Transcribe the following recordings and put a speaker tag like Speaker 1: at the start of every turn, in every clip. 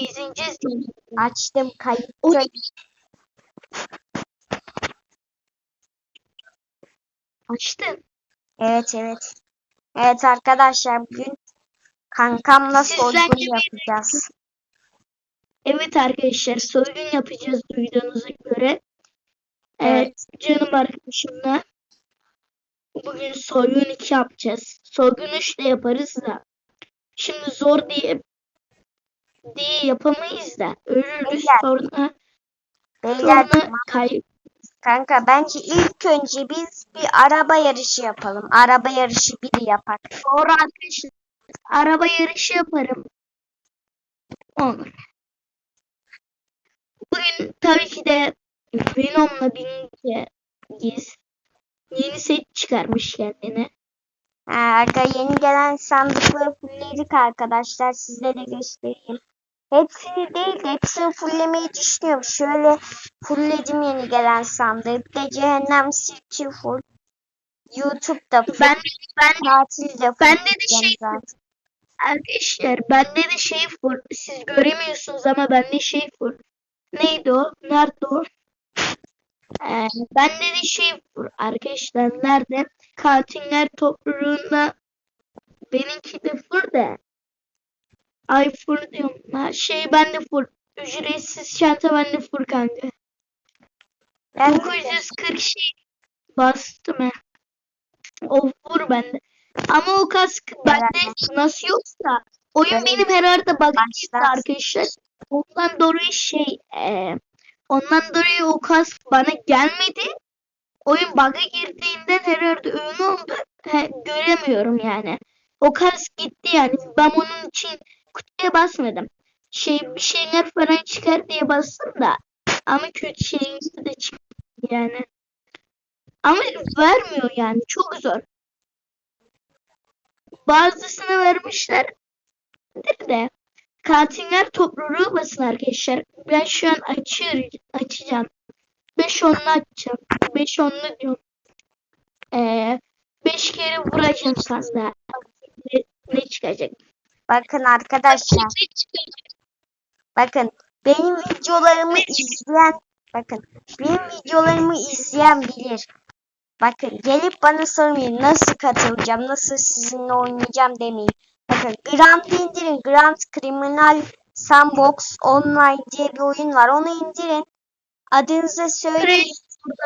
Speaker 1: gezineceğiz.
Speaker 2: Açtım kayıt.
Speaker 1: Açtın.
Speaker 2: Evet evet. Evet arkadaşlar bugün kankamla
Speaker 1: Sizden
Speaker 2: soygun yapacağız.
Speaker 1: Evet arkadaşlar soygun yapacağız duyduğunuza göre. Evet canım arkadaşımla bugün soygun 2 yapacağız. Soygun 3 de yaparız da. Şimdi zor diye diye yapamayız da. Ölürüz
Speaker 2: Beyler.
Speaker 1: sonra,
Speaker 2: Beyler
Speaker 1: sonra kay
Speaker 2: kanka bence ilk önce biz bir araba yarışı yapalım. Araba yarışı bir yapak.
Speaker 1: Arkadaşlar. Araba yarışı yaparım. Olur. Bugün tabii ki de Venom'la birlikte giz. Yeni set çıkarmış kendine.
Speaker 2: Ha, arka yeni gelen sandıkları fullledik arkadaşlar. Size de göstereyim. Hepsini değil de hepsini fulllemeyi düşünüyorum. Şöyle fullledim yeni gelen sandığı. Bir de cehennem sirki full. YouTube'da full.
Speaker 1: Ben ben
Speaker 2: Tatilde full.
Speaker 1: bende de şey
Speaker 2: zaten.
Speaker 1: arkadaşlar bende de şey full. Siz göremiyorsunuz ama bende şey full. Neydi o? Nerede o? Ee, bende de şey full arkadaşlar. Nerede? Katiller topluluğunda benimki de full de. Ay full diyorum. Ha, şey bende full. Ücretsiz çanta bende full kanka.
Speaker 2: Ben
Speaker 1: 940 şey bastım he. O full bende. Ama o kask bende nasıl yoksa oyun
Speaker 2: Benim-
Speaker 1: benim herhalde
Speaker 2: Başlat.
Speaker 1: arkadaşlar. Ondan dolayı şey e, ondan dolayı o kask bana gelmedi. Oyun bug'a girdiğinden herhalde öyle oldu. He, göremiyorum yani. O kask gitti yani. Ben onun için kutuya basmadım. Şey bir şeyler falan çıkar diye bastım da. Ama kötü şeyler de çıktı yani. Ama vermiyor yani. Çok zor. Bazısına vermişler de katiller topluluğu basın arkadaşlar. Ben şu an açıyorum, açacağım. 5 onlu açacağım. 5 onlu diyorum. Ee, 5 kere vuracağım sandığa. Ne, ne çıkacak?
Speaker 2: Bakın arkadaşlar. Bakın benim videolarımı izleyen bakın benim videolarımı izleyen bilir. Bakın gelip bana sormayın nasıl katılacağım, nasıl sizinle oynayacağım demeyin. Bakın Grand indirin. Grand Criminal Sandbox Online diye bir oyun var. Onu indirin. Adınızı söyleyin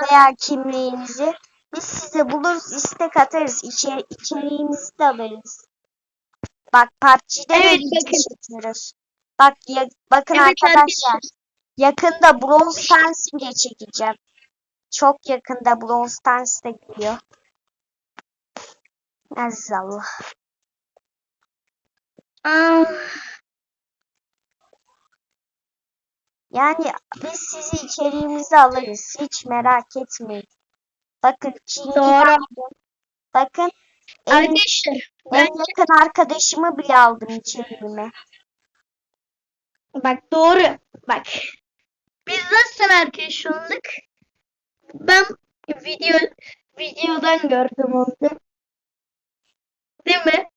Speaker 2: veya kimliğinizi. Biz size buluruz, istek atarız. İçeri, içeriğimizi de alırız. Bak PUBG'de de
Speaker 1: Evet,
Speaker 2: video
Speaker 1: bakın.
Speaker 2: çekiyoruz. Bak ya, bakın
Speaker 1: Evet
Speaker 2: arkadaşlar. Yakında Brawl Stars bile çekeceğim. Çok yakında Brawl Stars da geliyor. Azallah.
Speaker 1: Ah,
Speaker 2: Yani biz sizi içeriğimizi alırız. Hiç merak etmeyin. Bakın Çin'den
Speaker 1: Doğru.
Speaker 2: Bakın en,
Speaker 1: arkadaşlar ben
Speaker 2: en yakın arkadaşımı bile aldım içeriğime.
Speaker 1: Bak doğru. Bak. Biz nasıl arkadaş olduk? Ben video videodan gördüm onu. Değil mi?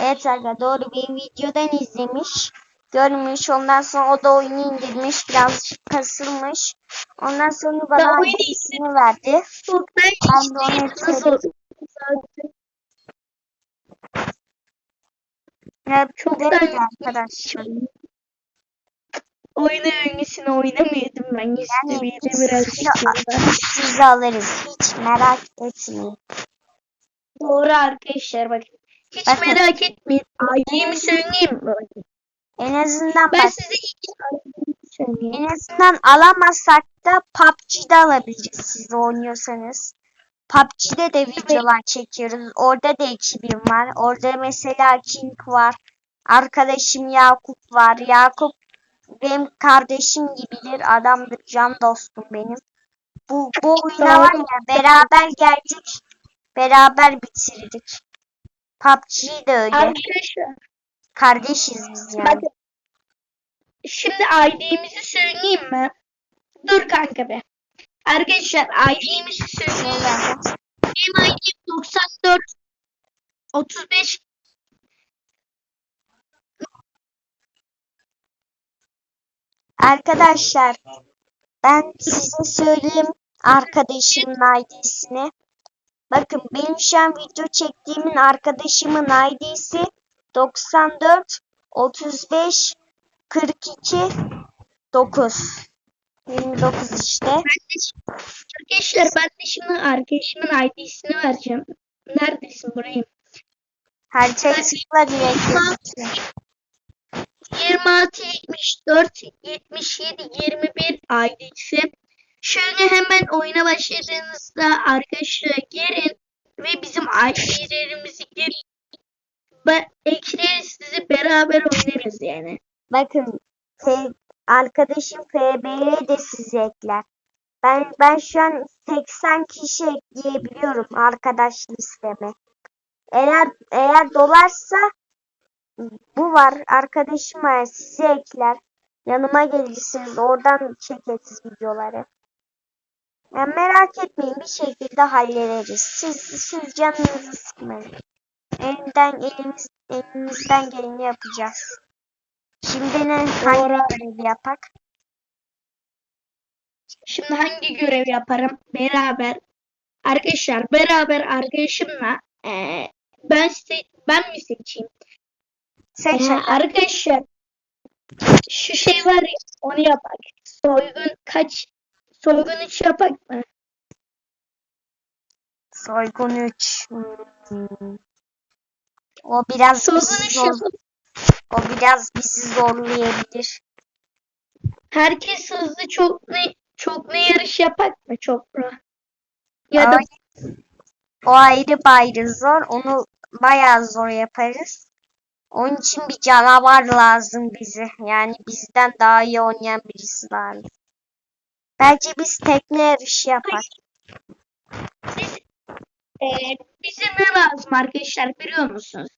Speaker 2: Evet aga doğru bir videodan izlemiş. Görmüş. Ondan sonra o da oyunu indirmiş. Birazcık kasılmış. Ondan sonra
Speaker 1: Ben
Speaker 2: bana
Speaker 1: oyunu
Speaker 2: adresini verdi.
Speaker 1: Ben
Speaker 2: Ben de onu
Speaker 1: Zaten
Speaker 2: Hep
Speaker 1: Çoktan
Speaker 2: böyle arkadaşlar.
Speaker 1: oyunu öncesine oynamıyordum ben. İstemiydi biraz
Speaker 2: sizi, alırız. Hiç merak etmeyin.
Speaker 1: Doğru arkadaşlar bak. Hiç
Speaker 2: Bakın.
Speaker 1: merak etmeyin. Ailemi söyleyeyim mi? Bakın.
Speaker 2: En azından
Speaker 1: Ben
Speaker 2: bak,
Speaker 1: size söyleyeyim.
Speaker 2: en azından alamazsak da PUBG'de alabiliriz siz oynuyorsanız. PUBG'de de videolar çekiyoruz. Orada da ekibim var. Orada mesela King var. Arkadaşım Yakup var. Yakup benim kardeşim gibidir. Adamdır. Can dostum benim. Bu, bu oyuna var ya beraber geldik. Beraber bitirdik. PUBG de öyle.
Speaker 1: Arkadaşlar
Speaker 2: Kardeşiz biz yani.
Speaker 1: bakın. Şimdi ID'mizi söyleyeyim mi? Dur kanka be. Arkadaşlar ID'mizi söyleyeyim.
Speaker 2: Söyle.
Speaker 1: Benim ID'm 94 35
Speaker 2: Arkadaşlar ben size söyleyeyim arkadaşımın ID'sini. Bakın benim şu an video çektiğimin arkadaşımın ID'si 94 35 42 9 29 işte.
Speaker 1: Arkadaşlar ben de şimdi arkadaşımın ID'sini vereceğim. Neredesin burayı?
Speaker 2: Haritaya tıkla direkt gözüküyor.
Speaker 1: 26 74 77 21 ID'si. Şöyle hemen oyuna başladığınızda arkadaşlar girin ve bizim ID'lerimizi girin. Ben ekleriz sizi beraber oynarız yani.
Speaker 2: Bakın F- arkadaşım FB'ye de sizi ekler. Ben ben şu an 80 kişi ekleyebiliyorum arkadaş listeme. Eğer eğer dolarsa bu var arkadaşım var sizi ekler. Yanıma gelirsiniz oradan çekeriz videoları. Yani merak etmeyin bir şekilde hallederiz. Siz, siz canınızı sıkmayın. Elimden elimiz, elimizden geleni yapacağız. Şimdi ne hangi görevi yapak?
Speaker 1: Şimdi hangi görev yaparım? Beraber. Arkadaşlar beraber arkadaşımla eee, ben size, ben mi seçeyim?
Speaker 2: Seç.
Speaker 1: Ee, arkadaşlar şu şey var ya onu yapak. Soygun kaç? Soygun 3 yapak mı?
Speaker 2: Soygun 3. Hmm. O biraz
Speaker 1: Soygun
Speaker 2: bizi
Speaker 1: 3
Speaker 2: zor,
Speaker 1: yapıp
Speaker 2: o biraz bizi zorlayabilir.
Speaker 1: herkes hızlı çok ne çok ne yarış yapak mı? Çok mu? Ya da
Speaker 2: O ayrı ayrı zor. Onu bayağı zor yaparız. Onun için bir canavar lazım bize. Yani bizden daha iyi oynayan birisi lazım. Bence biz tekne yarışı yapar.
Speaker 1: siz eee, bize ne lazım arkadaşlar biliyor musunuz?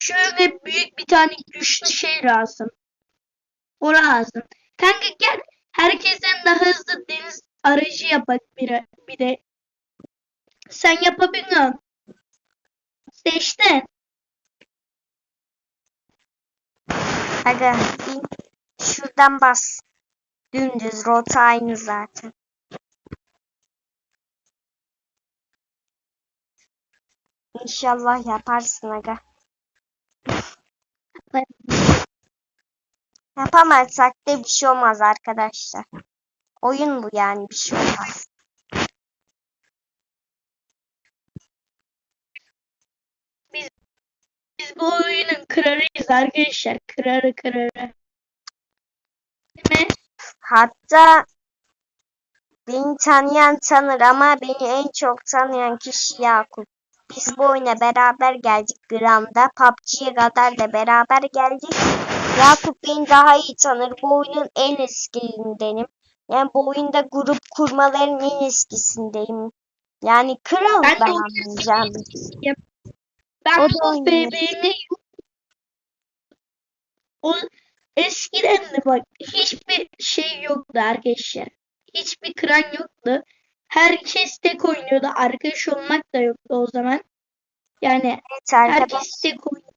Speaker 1: Şöyle büyük bir tane güçlü şey lazım. O lazım. Kanka gel herkesten daha hızlı deniz aracı yapak bir, bir de. Sen yapabiliyorsun. Seçtin.
Speaker 2: Aga. Şuradan bas. Dümdüz rota aynı zaten. İnşallah yaparsın aga. Yapamazsak da bir şey olmaz arkadaşlar. Oyun bu yani bir şey olmaz.
Speaker 1: Biz bu oyunun kralıyız arkadaşlar. Kralı kralı. Değil mi?
Speaker 2: Hatta beni tanıyan tanır ama beni en çok tanıyan kişi Yakup. Biz bu oyuna beraber geldik Gram'da. PUBG'ye kadar da beraber geldik. Yakup beni daha iyi tanır. Bu oyunun en eskilerindenim. Yani bu oyunda grup kurmaların en eskisindeyim. Yani kral
Speaker 1: Ben
Speaker 2: anlayacağım.
Speaker 1: Ben
Speaker 2: O da.
Speaker 1: BB'ni o eskiden de bak hiçbir şey yoktu arkadaşlar. Hiçbir kran yoktu. Herkes tek oynuyordu. Arkadaş olmak da yoktu o zaman. Yani
Speaker 2: Evet arkadaşlar.
Speaker 1: herkes tek oynuyordu.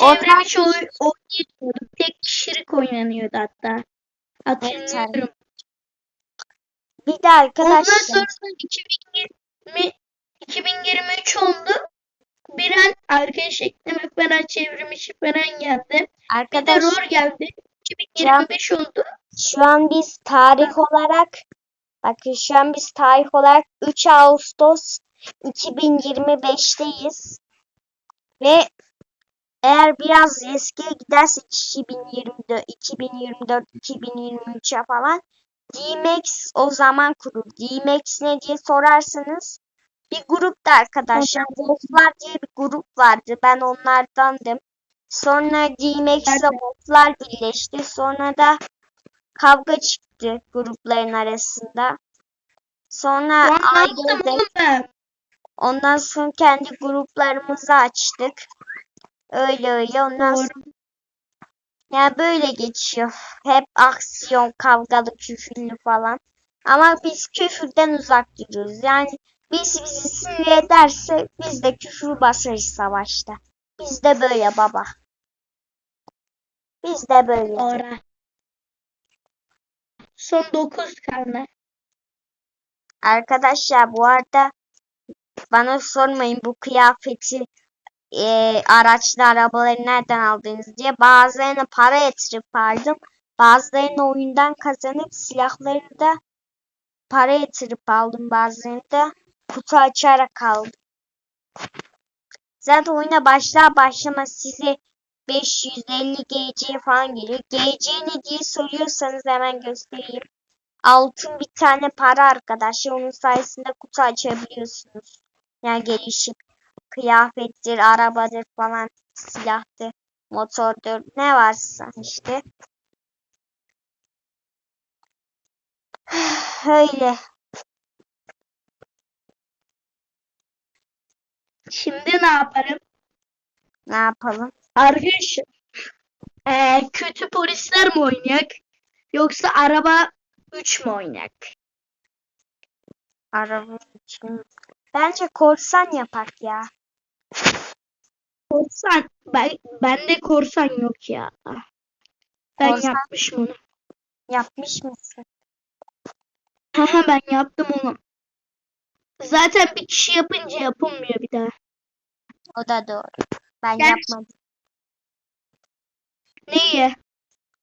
Speaker 2: Ondan-
Speaker 1: Çevrim içi oy oynayamıyordu. Tek kişilik oynanıyordu hatta. Hatırlıyorum.
Speaker 2: Bir de
Speaker 1: Ondan
Speaker 2: arkadaşlar.
Speaker 1: sonra 2020 2023 oldu. Bir an arkadaş ekleme falan çevrim içi falan geldi. Bir de. ROR geldi. 2025 oldu.
Speaker 2: Şu an biz tarih olarak bakın şu an biz tarih olarak 3 Ağustos 2025'teyiz. Ve eğer biraz eskiye gidersek 2024, 2024, 2023'e falan DMAX o zaman kurur. DMAX ne diye sorarsanız bir grupta arkadaşlar. Wolflar diye bir grup vardı. Ben onlardandım. Sonra DMAX ile Wolflar birleşti. Sonra da kavga çıktı grupların arasında. Sonra ayrıldık. Ondan sonra kendi gruplarımızı açtık. Öyle öyle. Ondan
Speaker 1: Doğru.
Speaker 2: sonra yani böyle geçiyor. Hep aksiyon, kavgalı, küfürlü falan. Ama biz küfürden uzak duruyoruz. Yani biz bizi sinir ederse biz de küfür basarız savaşta. Biz de böyle baba. Biz de böyle.
Speaker 1: Doğru. Son 9 tane.
Speaker 2: Arkadaşlar bu arada bana sormayın bu kıyafeti e, araçlı arabaları nereden aldınız diye. Bazılarını para yatırıp aldım. Bazılarını oyundan kazanıp silahları da para yatırıp aldım. Bazılarını da kutu açarak aldım. Zaten oyuna başlar başlamaz size 550 GC falan geliyor. GC ne diye soruyorsanız hemen göstereyim. Altın bir tane para arkadaşlar. Onun sayesinde kutu açabiliyorsunuz. Yani gelişip kıyafettir, arabadır falan, silahtır, motordur, ne varsa işte. Öyle.
Speaker 1: Şimdi ne yaparım?
Speaker 2: Ne yapalım?
Speaker 1: Arkadaşlar eee, kötü polisler mi oynayak? Yoksa araba 3 mü oynayak?
Speaker 2: Araba için. Bence korsan yapak ya.
Speaker 1: Korsan. Ben, bende korsan yok ya. Ben
Speaker 2: Korsan-
Speaker 1: yapmışım onu.
Speaker 2: Yapmış mısın?
Speaker 1: Haha ben yaptım onu. Zaten bir kişi yapınca yapılmıyor bir daha.
Speaker 2: O da doğru. Ben
Speaker 1: Gerçi-
Speaker 2: yapmadım.
Speaker 1: Neyi?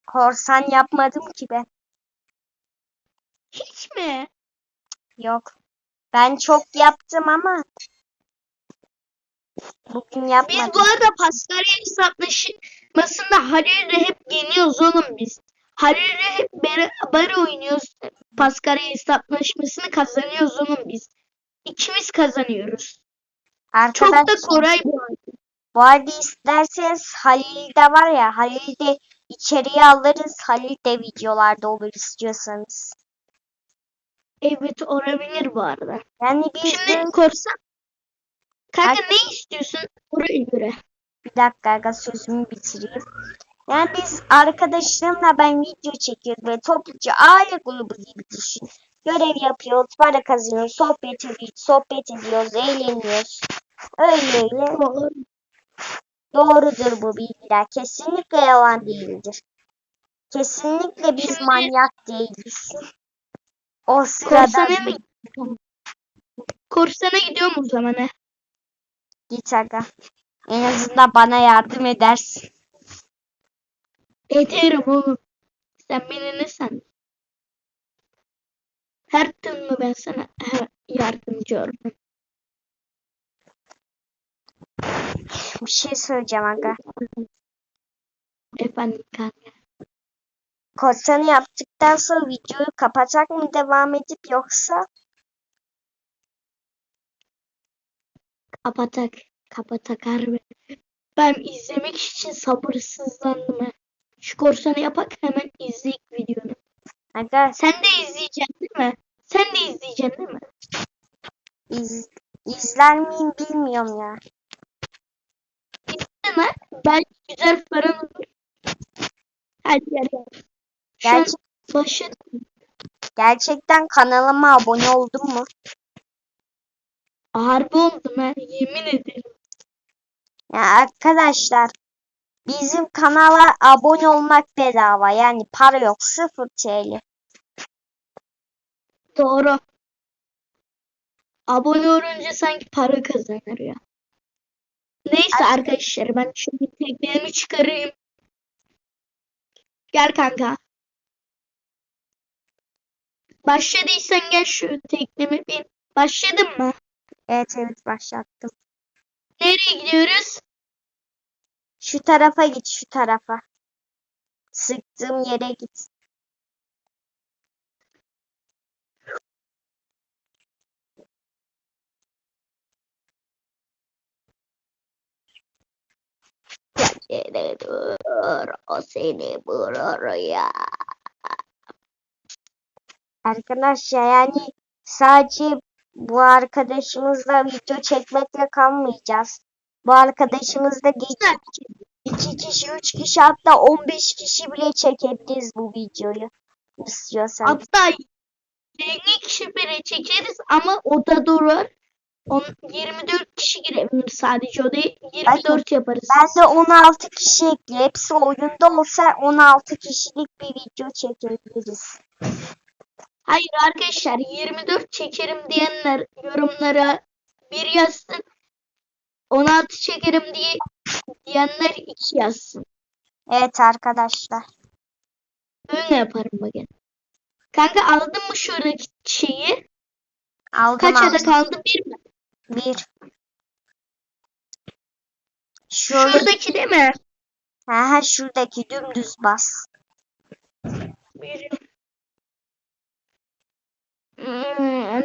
Speaker 2: Korsan yapmadım ki ben.
Speaker 1: Hiç mi?
Speaker 2: Yok. Ben çok yaptım ama bugün
Speaker 1: Biz
Speaker 2: yapmadım.
Speaker 1: bu arada Paskalya hesaplaşmasında Halil'le hep yeniyoruz oğlum biz. Halil'le hep beraber oynuyoruz. Paskalya hesaplaşmasını kazanıyoruz oğlum biz. İkimiz kazanıyoruz. Çok da Koray bu.
Speaker 2: Bu arada isterseniz Halil de var ya Halil de içeriye alırız. Halil de videolarda olur istiyorsanız.
Speaker 1: Evet olabilir bu arada.
Speaker 2: Yani biz
Speaker 1: Şimdi
Speaker 2: de
Speaker 1: korsan. Kanka
Speaker 2: Ay-
Speaker 1: ne istiyorsun? Oraya göre.
Speaker 2: bir dakika aga sözümü bitireyim. Yani biz arkadaşlarımla ben video çekiyoruz ve topluca aile grubu gibi düşün. Görev yapıyoruz, para kazanıyoruz, sohbet ediyoruz, sohbet ediyoruz, eğleniyoruz. Öyle öyle.
Speaker 1: Doğru.
Speaker 2: Doğrudur bu bilgiler. Kesinlikle yalan değildir. Kesinlikle biz manyak değiliz. O sırada
Speaker 1: Korsana mı? Korsana gidiyorum o zaman he.
Speaker 2: git aga. En azından bana yardım edersin.
Speaker 1: Ederim oğlum. Sen beni ne san? Her türlü ben sana her yardımcı olurum.
Speaker 2: Bir şey söyleyeceğim aga.
Speaker 1: Efendim kanka.
Speaker 2: Korsanı yaptıktan sonra videoyu kapatacak mı devam edip yoksa
Speaker 1: Kapatak. Kapatak harbi. Ben izlemek için sabırsızlandım. Şu korsanı yapak hemen izleyik videonu.
Speaker 2: aga
Speaker 1: Sen de izleyeceksin değil mi? Sen de izleyeceksin değil mi?
Speaker 2: iz, izler miyim bilmiyorum ya.
Speaker 1: Mi? Belki güzel paran olur. Hadi gel
Speaker 2: Gerçi,
Speaker 1: başı
Speaker 2: gerçekten kanalıma abone oldun mu?
Speaker 1: harbi oldum ha. Yemin ederim.
Speaker 2: Ya arkadaşlar bizim kanala abone olmak bedava. Yani para yok. 0 TL.
Speaker 1: Doğru. Abone olunca sanki para kazanır ya. Neyse arkadaşlar ben şimdi teknemi çıkarayım. Gel kanka. Başladıysan gel şu teknemi bin. Başladın mı?
Speaker 2: Evet evet başlattım.
Speaker 1: Nereye gidiyoruz?
Speaker 2: Şu tarafa git şu tarafa. Sıktığım yere git.
Speaker 1: Yere dur. O seni vurur ya.
Speaker 2: Arkadaşlar yani sadece bu arkadaşımızla video çekmekle kalmayacağız. Bu arkadaşımızla geç iki kişi, üç kişi hatta 15 kişi bile çekebiliriz bu videoyu. İstiyorsanız.
Speaker 1: Hatta 20 kişi bile çekeriz ama o da durur. On, 24 kişi girebilir sadece o değil. 24 yaparız.
Speaker 2: Ben de 16 kişi ekle. Hepsi oyunda olsa 16 kişilik bir video çekebiliriz.
Speaker 1: Hayır arkadaşlar 24 çekerim diyenler yorumlara bir yazsın. 16 çekerim diye diyenler 2 yazsın.
Speaker 2: Evet arkadaşlar.
Speaker 1: Öyle yaparım bugün. Kanka aldın mı şuradaki şeyi?
Speaker 2: Aldım
Speaker 1: Kaç ada
Speaker 2: aldım.
Speaker 1: kaldı? Bir mi?
Speaker 2: Bir. Şöyle.
Speaker 1: Şuradaki değil mi?
Speaker 2: Ha, şuradaki dümdüz bas.
Speaker 1: Bir. Hmm.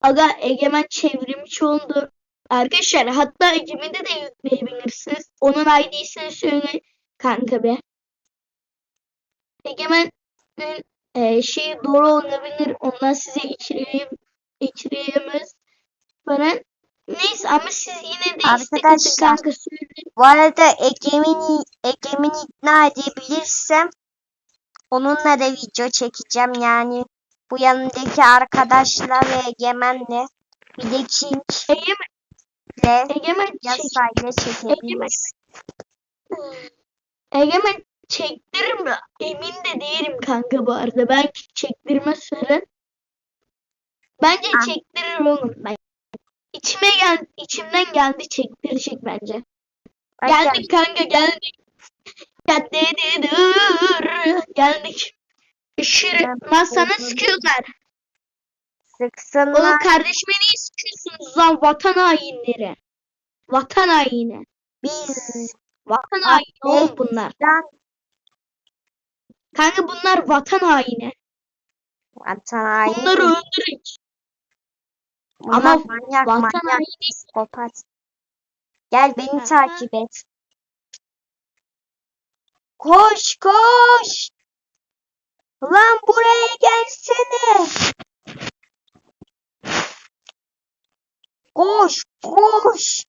Speaker 1: Aga Egemen çevrimiçi oldu. Arkadaşlar hatta Egemen'de de yükleyebilirsiniz. Onun ID'sini söyle kanka be. Egemen'in e, şeyi doğru olabilir. Ondan size içireyim, içireyemez falan. Neyse ama siz yine de istek atın
Speaker 2: Arkadaşlar.
Speaker 1: kanka söyleyin.
Speaker 2: Bu arada Egemen'i Egemen'i ikna edebilirsem onunla da video çekeceğim yani. Bu yanındaki arkadaşlar ve Egemen'le bir de King'le
Speaker 1: Egemen, Egemen,
Speaker 2: Yasay'la çekebiliriz.
Speaker 1: Egemen çektirir mi? Emin de değilim kanka bu arada. Belki çektirmez sonra. Bence
Speaker 2: Ha.
Speaker 1: çektirir oğlum. Ben. İçime gel, içimden geldi çektirecek bence.
Speaker 2: Bakın,
Speaker 1: Geldik kanka geldik. Geldik. Geldik. Işırı. Lan sana sıkıyorlar. Oğlum
Speaker 2: sıksınlar.
Speaker 1: kardeşime niye sıkıyorsunuz lan vatan hainleri? Vatan haini.
Speaker 2: Biz
Speaker 1: Vatan haini oğlum bunlar. Kanka bunlar vatan haini.
Speaker 2: vatan haini.
Speaker 1: Bunları öldürün.
Speaker 2: Bunlar
Speaker 1: ama
Speaker 2: manyak
Speaker 1: Vatan
Speaker 2: manyak
Speaker 1: haini.
Speaker 2: psikopat. Gel beni takip et. Koş koş. Lan buraya gelsene. Koş koş.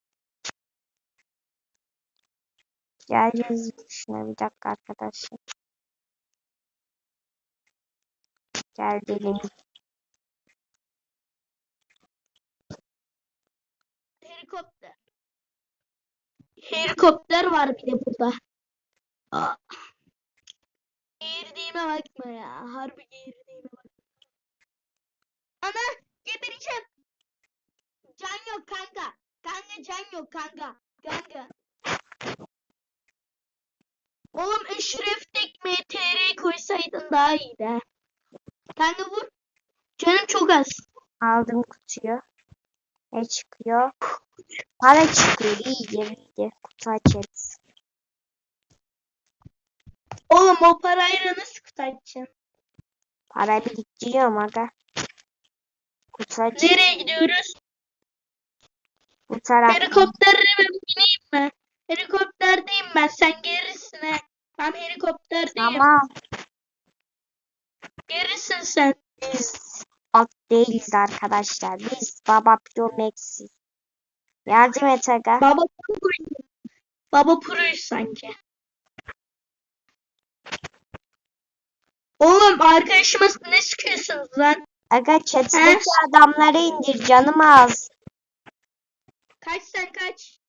Speaker 2: Gel yazayım şuna bir dakika arkadaşlar. Gel gelin.
Speaker 1: Helikopter. Helikopter var bir de burada. Aa. Geğirdiğime bakma ya. Harbi geğirdiğime bak. Ana gebereceğim. Can yok kanka. Kanka can yok kanka. Kanka. Oğlum Eşref tekmeye TR koysaydın daha iyiydi. Ha. Kanka vur. Canım çok az.
Speaker 2: Aldım kutuyu. Ne çıkıyor? Para çıkıyor. İyidir iyidir. Kutu açarız.
Speaker 1: Oğlum o parayla nasıl kutu açacaksın?
Speaker 2: Para biriktiriyorum aga. Kutu aç.
Speaker 1: Nereye gidiyoruz?
Speaker 2: Bu taraf.
Speaker 1: Helikopterle ben bineyim mi? Helikopterdeyim ben. Sen gerisin he. Ben helikopterdeyim.
Speaker 2: Tamam.
Speaker 1: Gerisin sen.
Speaker 2: Biz at değiliz arkadaşlar. Biz Baba Promax'iz. Yardım et aga.
Speaker 1: Baba Pro. Baba Pro'yuz sanki. Oğlum arkadaşıma ne sıkıyorsunuz lan?
Speaker 2: Aga çatıdaki adamları indir canım az.
Speaker 1: Kaç sen kaç.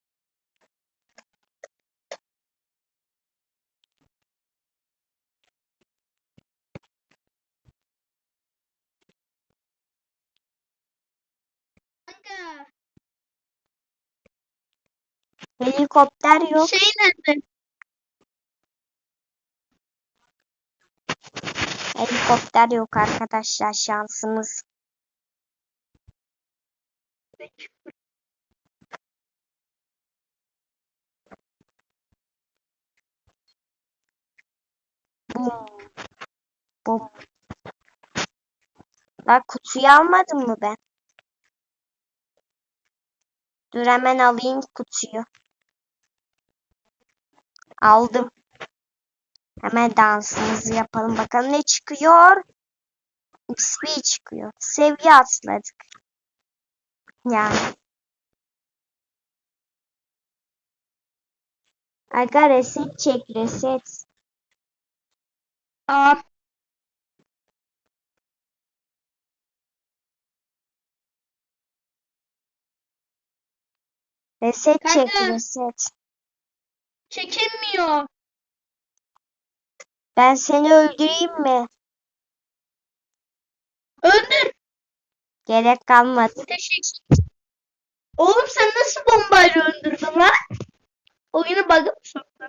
Speaker 2: Helikopter yok.
Speaker 1: şey nerede?
Speaker 2: Helikopter yok arkadaşlar şansımız. Bum. Bum. Bak kutuyu almadım mı ben? Dur hemen alayım kutuyu. Aldım. Hemen dansımızı yapalım. Bakalım ne çıkıyor? XP çıkıyor. Seviye atladık. Yani. Aga reset çek reset.
Speaker 1: Aa,
Speaker 2: Reset çek
Speaker 1: Kanka.
Speaker 2: reset.
Speaker 1: Çekilmiyor.
Speaker 2: Ben seni öldüreyim mi?
Speaker 1: Öldür.
Speaker 2: Gerek kalmadı.
Speaker 1: Teşekkür. Oğlum sen nasıl bombayla öldürdün lan? Oyunu bug'a mı soktun?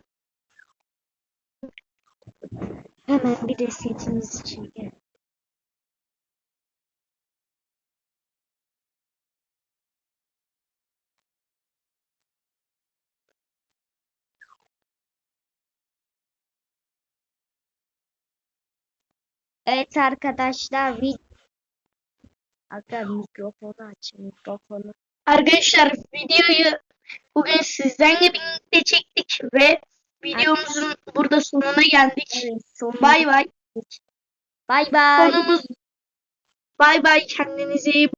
Speaker 2: Hemen bir resetimizi çekelim. Evet arkadaşlar vid Aga mikrofonu aç mikrofonu.
Speaker 1: Arkadaşlar videoyu bugün sizlerle birlikte çektik ve videomuzun burada sonuna geldik.
Speaker 2: Evet
Speaker 1: Bay bay.
Speaker 2: Bay bay.
Speaker 1: Sonumuz bay bay kendinize iyi